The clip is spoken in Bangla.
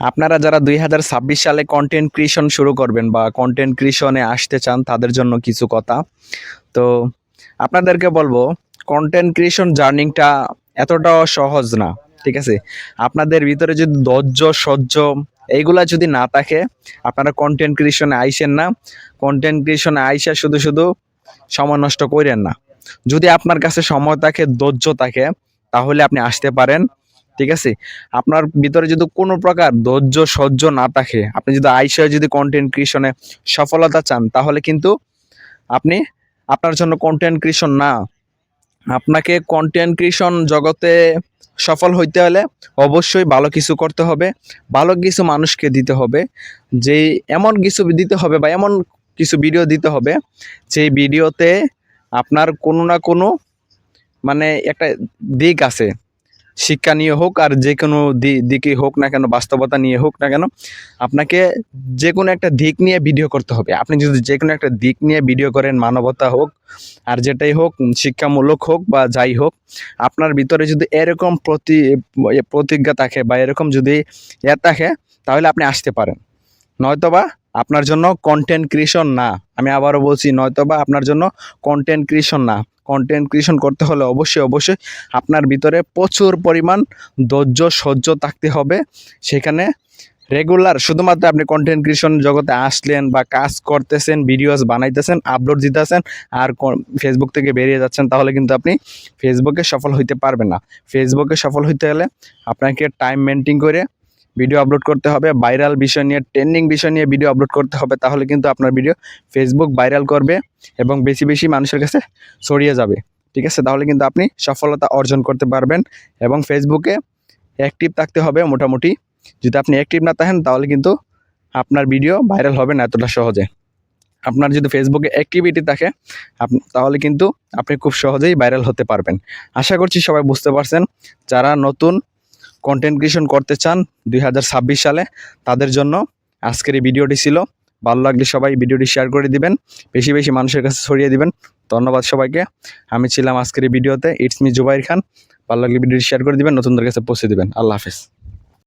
আপনারা যারা দুই হাজার ছাব্বিশ সালে কন্টেন্ট ক্রিয়েশন শুরু করবেন বা কন্টেন্ট ক্রিয়েশনে আসতে চান, তাদের জন্য কিছু কথা। তো আপনাদেরকে বলব কন্টেন্ট ক্রিয়েশন জার্নিংটা এতটাও সহজ না, ঠিক আছে? আপনাদের ভিতরে যদি ধৈর্য, সহ্য এইগুলা যদি না থাকে, আপনারা কন্টেন্ট ক্রিয়েশনে আইসেন না। কন্টেন্ট ক্রিয়েশনে আইসা শুধু শুধু সময় নষ্ট করেন না। যদি আপনার কাছে সময় থাকে, ধৈর্য থাকে, তাহলে আপনি আসতে পারেন। ঠিক আছে? আপনার ভিতরে যদি কোনো প্রকার ধৈর্য, সহ্য না থাকে, আপনি যদি আইসা যদি কন্টেন্ট ক্রিয়েশনে সফলতা চান, তাহলে কিন্তু আপনি আপনার জন্য কন্টেন্ট ক্রিয়েশন না। আপনাকে কন্টেন্ট ক্রিয়েশন জগতে সফল হইতে হলে অবশ্যই ভালো কিছু করতে হবে, ভালো কিছু মানুষকে দিতে হবে, যে এমন কিছু দিতে হবে বা এমন কিছু ভিডিও দিতে হবে, যে ভিডিওতে আপনার কোনো না কোনো মানে একটা দিক আছে। শিক্ষা নিয়ে হোক আর যে কোনো দিকে হোক না কেন, বাস্তবতা নিয়ে হোক না কেন, আপনাকে যে কোনো একটা দিক নিয়ে ভিডিও করতে হবে। আপনি যদি যে কোনো একটা দিক নিয়ে ভিডিও করেন, মানবতা হোক আর যেটাই হোক, শিক্ষামূলক হোক বা যাই হোক, আপনার ভিতরে যদি এরকম প্রতি প্রতিজ্ঞা থাকে বা এরকম যদি এ থাকে, তাহলে আপনি আসতে পারেন। নয়তোবা আপনার জন্য কন্টেন্ট ক্রিয়েশন না। আমি আবারও বলছি, নয়তোবা আপনার জন্য কন্টেন্ট ক্রিয়েশন না। কন্টেন্ট ক্রিয়েশন করতে হলে অবশ্যই অবশ্যই আপনার ভিতরে প্রচুর পরিমাণ ধৈর্য, সহ্য থাকতে হবে। সেখানে রেগুলার শুধুমাত্র আপনি কন্টেন্ট ক্রিয়েশন জগতে আসলেন বা কাজ করতেছেন ভিডিওস বানাইতেছেন আপলোড দিতেছেন আর ফেসবুক থেকে বেরিয়ে যাচ্ছেন, তাহলে কিন্তু আপনি ফেসবুকে সফল হইতে পারবেন না। ফেসবুকে সফল হইতে হলে আপনাকে টাইম মেনটেন করে ভিডিও আপলোড করতে হবে ভাইরাল বিষয় নিয়ে ট্রেন্ডিং বিষয় নিয়ে ভিডিও আপলোড করতে হবে, তাহলে কিন্তু আপনার ভিডিও ফেসবুক ভাইরাল করবে এবং বেশি বেশি মানুষের কাছে ছড়িয়ে যাবে। ঠিক আছে? তাহলে কিন্তু আপনি সফলতা অর্জন করতে পারবেন এবং ফেসবুকে অ্যাক্টিভ থাকতে হবে মোটামুটি। যদি আপনি অ্যাক্টিভ না থাকেন, তাহলে কিন্তু আপনার ভিডিও ভাইরাল হবে না এতটা সহজে। আপনার যদি ফেসবুকে অ্যাক্টিভিটি থাকে তাহলে কিন্তু আপনি খুব সহজেই ভাইরাল হতে পারবেন। আশা করছি সবাই বুঝতে পারছেন। যারা নতুন কন্টেন্ট ক্রিয়েশন করতে চান দুই হাজার ছাব্বিশ সালে, তাদের জন্য আজকের এই ভিডিওটি ছিল। ভালো লাগলে সবাই ভিডিওটি শেয়ার করে দিবেন, বেশি বেশি মানুষের কাছে ছড়িয়ে দিবেন। ধন্যবাদ সবাইকে। আমি ছিলাম আজকের এই ভিডিওতে ইটস মি জুবাইর খান ভালো লাগলে ভিডিওটি শেয়ার করে দিবেন, নতুনদের কাছে পৌঁছে দিবেন। আল্লাহ হাফেজ।